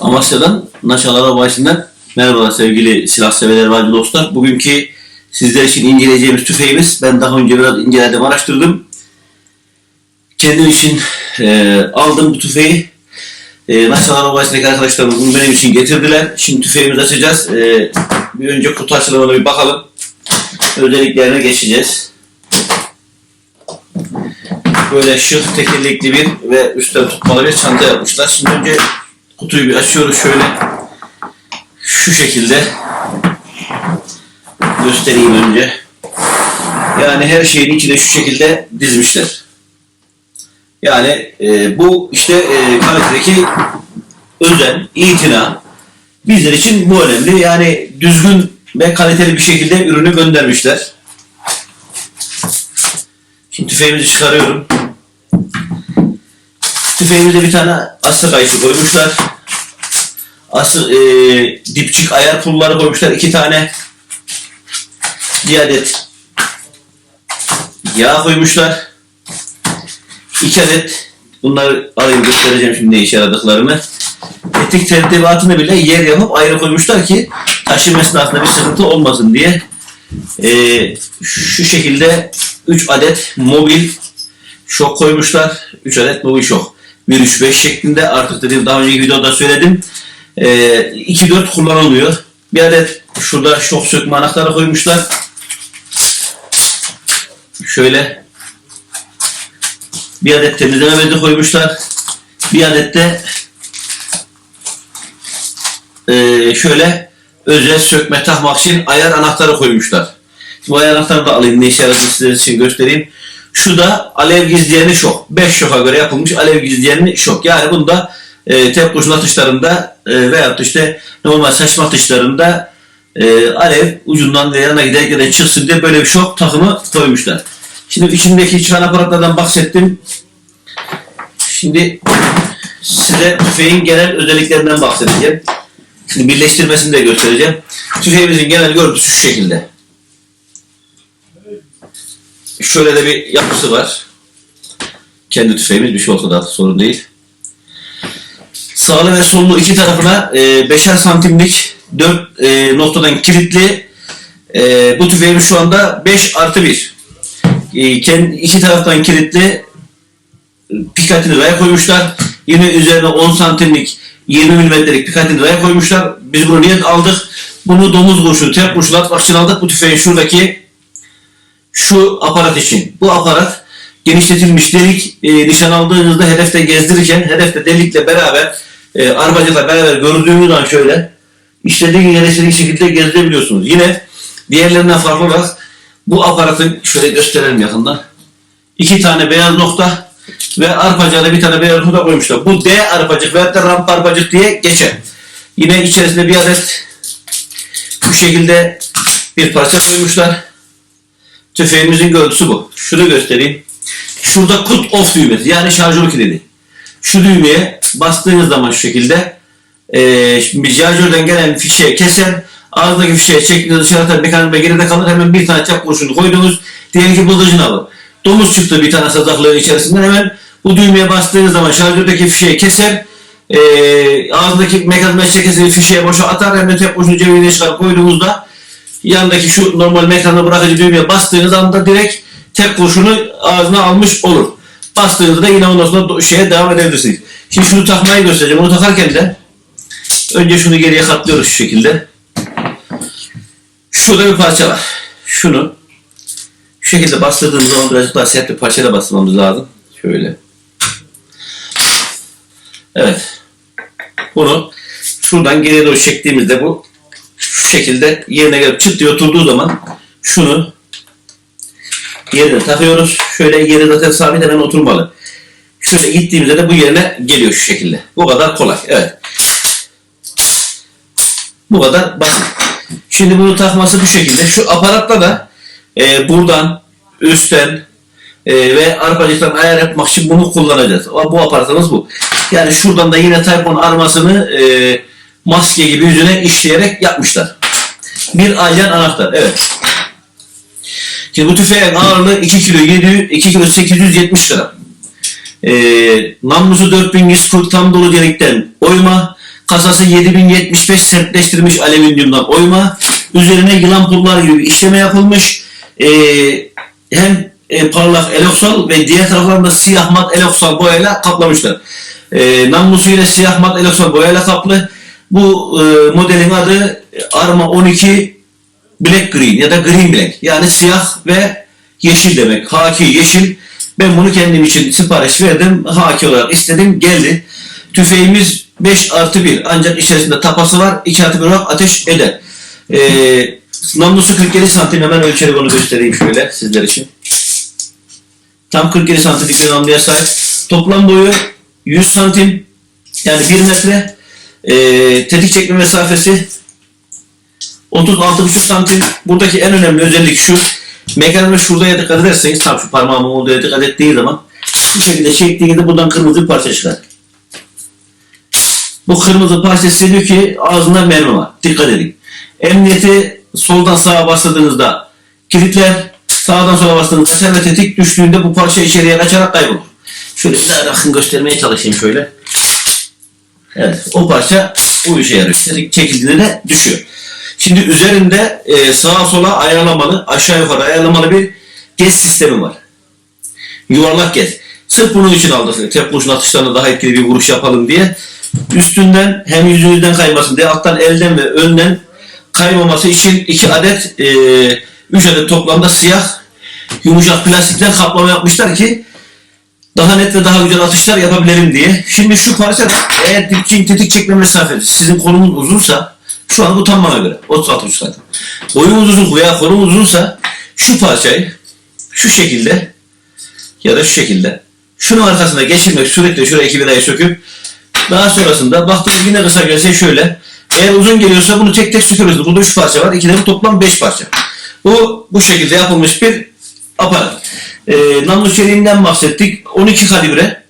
Amasya'dan Naşalara Bayisi'nden merhabalar sevgili silah severler ve dostlar. Bugünkü sizler için inceleyeceğimiz tüfeğimiz ben daha önce biraz inceledim, araştırdım. Kendim için e, aldım bu tüfeği. E, Naşalara Bayisi'ndeki arkadaşlarımız bunu benim için getirdiler. Şimdi tüfeğimizi açacağız. E, bir önce kutu açılımına bir bakalım. Özelliklerine geçeceğiz. Böyle şık tekerlekli bir ve üstten tutmalı bir çanta yapmışlar. Şimdi önce kutuyu bir açıyoruz şöyle. Şu şekilde göstereyim önce. Yani her şeyin içine şu şekilde dizmişler. Yani e, bu işte e, kalitedeki özen, itina bizler için bu önemli. Yani düzgün ve kaliteli bir şekilde ürünü göndermişler. Şimdi tüfeğimizi çıkarıyorum. Tüfeğimize bir tane aslı kayışı koymuşlar. Asıl e, dipçik ayar pulları koymuşlar. iki tane bir adet yağ koymuşlar. iki adet bunları alayım göstereceğim şimdi ne işe yaradıklarını. Etik tertibatını bile yer yapıp ayrı koymuşlar ki taşıma esnasında bir sıkıntı olmasın diye. E, şu şekilde 3 adet mobil şok koymuşlar. 3 adet mobil şok. 1-3-5 şeklinde artık dediğim daha önceki videoda söyledim. E, 2-4 kullanılmıyor. Bir adet şurada şok sökme anahtarı koymuşlar. Şöyle bir adet temizleme bezi koymuşlar. Bir adet de e, şöyle özel sökme takmak için ayar anahtarı koymuşlar. Bu ayar anahtarı da alayım ne işe yaradığını sizler için göstereyim. Şu da alev gizleyeni şok. 5 şoka göre yapılmış alev gizleyeni şok. Yani bunda e, tek kurşun atışlarında e, da işte normal saçma atışlarında e, alev ucundan ve yanına giderken de çıksın diye böyle bir şok takımı koymuşlar. Şimdi içindeki çıkan aparatlardan bahsettim. Şimdi size tüfeğin genel özelliklerinden bahsedeceğim. Şimdi birleştirmesini de göstereceğim. Tüfeğimizin genel görüntüsü şu şekilde. Şöyle de bir yapısı var. Kendi tüfeğimiz bir şey olsa da sorun değil. Sağlı ve sollu iki tarafına e, beşer santimlik dört e, noktadan kilitli e, bu tüfeğimiz şu anda 5 artı 1. E, kendi, iki taraftan kilitli pikatini raya koymuşlar. Yine üzerine 10 santimlik 20 milimetrelik pikatini raya koymuşlar. Biz bunu niye aldık? Bunu domuz kuşu, tek kuşu atmak için aldık. Bu tüfeğin şuradaki şu aparat için. Bu aparat genişletilmiş delik e, nişan aldığınızda hedefte gezdirirken hedefte delikle beraber e, arpacıkla beraber gördüğünüz an şöyle istediğin yere istediğin şekilde gezdirebiliyorsunuz. Yine diğerlerinden farklı olarak bu aparatın şöyle gösterelim yakından. iki tane beyaz nokta ve arpacığa bir tane beyaz nokta koymuşlar. Bu D arpacık veya da ramp arpacık diye geçer. Yine içerisinde bir adet bu şekilde bir parça koymuşlar. Tüfeğimizin görüntüsü bu. Şunu göstereyim. Şurada cut off düğmesi yani şarjör kilidi. Şu düğmeye bastığınız zaman şu şekilde e, şimdi şarjörden gelen fişeği keser. Ağızdaki fişeği çektiğiniz dışarı atan mekanizma geride kalır. Hemen bir tane çap kurşunu koydunuz. Diyelim ki bıldırcın alır. Domuz çıktı bir tane sazaklığın içerisinden hemen bu düğmeye bastığınız zaman şarjördeki fişeği keser. E, ağzındaki mekanizma çekesini fişeğe boşa atar. Hemen tek kurşunu cebine çıkar koyduğunuzda yandaki şu normal mekanı bırakıcı düğmeye bastığınız anda direkt tek kurşunu ağzına almış olur. Bastığınızda da yine ondan sonra şeye devam edebilirsiniz. Şimdi şunu takmayı göstereceğim. Onu takarken de önce şunu geriye katlıyoruz şu şekilde. Şurada bir parça var. Şunu şu şekilde bastırdığımız zaman birazcık daha sert bir parçayla bastırmamız lazım. Şöyle. Evet. Bunu şuradan geriye doğru çektiğimizde bu şekilde yerine gelip çıt diye oturduğu zaman şunu yerine takıyoruz. Şöyle yeri zaten sabit hemen oturmalı. Şöyle gittiğimizde de bu yerine geliyor şu şekilde. Bu kadar kolay. Evet. Bu kadar basit. Şimdi bunu takması bu şekilde. Şu aparatla da e, buradan, üstten e, ve arpacıktan ayar yapmak için bunu kullanacağız. Ama bu aparatımız bu. Yani şuradan da yine 10 armasını e, maske gibi yüzüne işleyerek yapmışlar. Bir alyan anahtar. Evet. Şimdi bu tüfeğin ağırlığı 2 kilo 700, 2 kilo 870 gram. Ee, namlusu 4140 tam dolu delikten oyma. Kasası 7075 sertleştirilmiş alüminyumdan oyma. Üzerine yılan pullar gibi işleme yapılmış. Ee, hem e, parlak eloksal ve diğer taraflarında siyah mat eloksal boyayla kaplamışlar. Ee, namlusu yine siyah mat eloksal boyayla kaplı. Bu e, modelin adı Arma 12 Black Green ya da Green Black. Yani siyah ve yeşil demek. Haki yeşil. Ben bunu kendim için sipariş verdim. Haki olarak istedim. Geldi. Tüfeğimiz 5 artı 1. Ancak içerisinde tapası var. 2 artı 1 olarak ateş eder. Ee, namlusu 47 santim. Hemen ölçerek onu göstereyim şöyle sizler için. Tam 47 santimlik bir namluya sahip. Toplam boyu 100 santim. Yani 1 metre. Ee, tetik çekme mesafesi 36,5 santim. Buradaki en önemli özellik şu. Mekanizma şuraya dikkat ederseniz tam şu parmağımın olduğu dikkat ettiği zaman bu şekilde çektiğinizde buradan kırmızı bir parça çıkar. Bu kırmızı parça size diyor ki ağzında mermi var. Dikkat edin. Emniyeti soldan sağa bastırdığınızda kilitler, sağdan sola bastığınızda açar ve tetik düştüğünde bu parça içeriye kaçarak kaybolur. Şöyle bir daha yakın göstermeye çalışayım şöyle. Evet, o parça bu işe yarıyor. Çekildiğinde de düşüyor. Şimdi üzerinde e, sağa sola ayarlamalı, aşağı yukarı ayarlamalı bir gez sistemi var. Yuvarlak gez. Sırf bunun için aldık. Tek kurşun atışlarına daha etkili bir vuruş yapalım diye. Üstünden hem yüzünüzden kaymasın diye alttan elden ve önden kaymaması için iki adet, e, üç adet toplamda siyah yumuşak plastikten kaplama yapmışlar ki daha net ve daha güzel atışlar yapabilelim diye. Şimdi şu parça eğer dipçin tetik çekme mesafesi sizin kolunuz uzunsa şu an bana göre. 36 zaten. Boyunuz uzun veya kolunuz uzunsa şu parçayı şu şekilde ya da şu şekilde şunun arkasına geçirmek sürekli şuraya iki vidayı söküp daha sonrasında baktığınız yine kısa gelse şöyle eğer uzun geliyorsa bunu tek tek söküyoruz. Burada üç parça var. İkide bu toplam beş parça. Bu bu şekilde yapılmış bir aparat. Ee, namlu çeliğinden bahsettik. 12 kalibre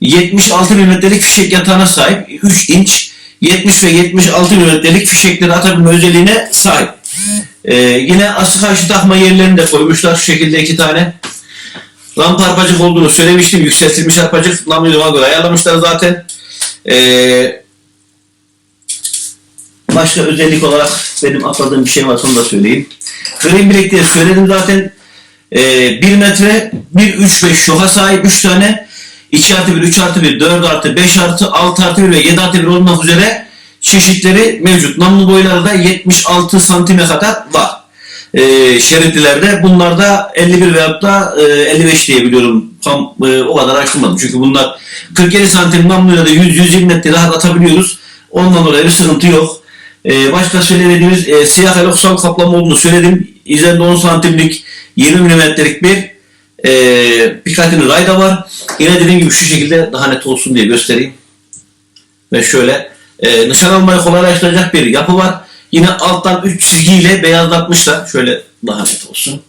76 milimetrelik fişek yatağına sahip 3 inç 70 ve 76 milimetrelik fişekleri atabilme özelliğine sahip. Ee, yine aslı karşı takma yerlerini de koymuşlar şu şekilde iki tane. Rampa arpacık olduğunu söylemiştim. Yükseltilmiş arpacık namluyuma göre ayarlamışlar zaten. Ee, başka özellik olarak benim atladığım bir şey var onu da söyleyeyim. Frame break diye söyledim zaten. Ee, 1 metre 1 3 5 şoka sahip 3 tane 2 artı 1, 3 artı 1, 4 artı 5 artı 6 artı 1 ve 7 artı 1 olmak üzere çeşitleri mevcut. Namlu boyları da 76 santime kadar var. Ee, şeritlilerde bunlar da 51 veyahut da e, 55 diye biliyorum. Tam e, o kadar açtırmadım. Çünkü bunlar 47 santim namluyla da 100-120 metre rahat atabiliyoruz. Ondan dolayı bir sıkıntı yok. Ee, başka söylediğimiz e, siyah eloksal kaplama olduğunu söyledim. İzlerinde 10 santimlik 20 milimetrelik bir e, Picatinny rayda var. Yine dediğim gibi şu şekilde daha net olsun diye göstereyim. Ve şöyle e, nişan almayı kolaylaştıracak bir yapı var. Yine alttan 3 çizgiyle beyazlatmışlar. Şöyle daha net olsun.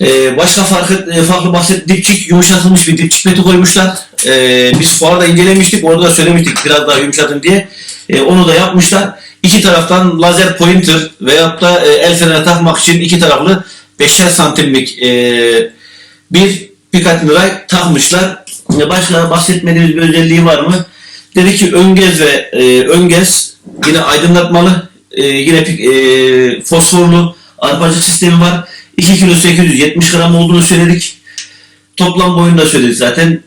Ee, başka farklı, e, farklı bahset dipçik yumuşatılmış bir dipçik beti koymuşlar. Ee, biz fuarda incelemiştik. Orada da söylemiştik biraz daha yumuşatın diye. Ee, onu da yapmışlar. İki taraftan lazer pointer veyahut da e, el frene takmak için iki taraflı 5'er santimlik e, bir Picatinny ray takmışlar. E, başka bahsetmediğimiz bir özelliği var mı? Dedi ki öngez ve e, öngez yine aydınlatmalı. E, yine e, fosforlu arpacık sistemi var. 2 kilo 870 gram olduğunu söyledik. Toplam boyunu da söyledik zaten.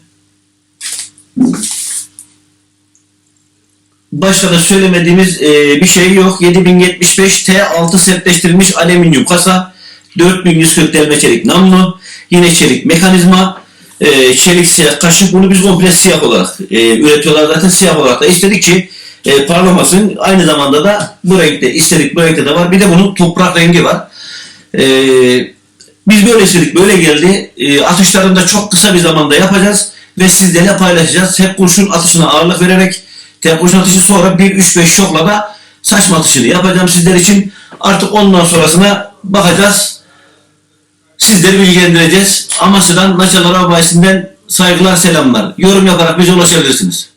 Başka da söylemediğimiz e, bir şey yok. 7075 T6 sertleştirilmiş alüminyum kasa. 4140 delme çelik namlu. Yine çelik mekanizma. E, çelik siyah kaşık. Bunu biz komple siyah olarak e, üretiyorlar zaten siyah olarak da istedik ki e, parlamasın. Aynı zamanda da bu renkte istedik bu renkte de var. Bir de bunun toprak rengi var. Ee, biz böyle istedik, böyle geldi. Ee, atışlarını da çok kısa bir zamanda yapacağız ve sizlerle paylaşacağız. Tek kurşun atışına ağırlık vererek kurşun atışı sonra 1-3-5 şokla da saçma atışını yapacağım sizler için. Artık ondan sonrasına bakacağız. Sizleri bilgilendireceğiz. Amasya'dan Naçalar Abayisi'nden saygılar, selamlar. Yorum yaparak bize ulaşabilirsiniz.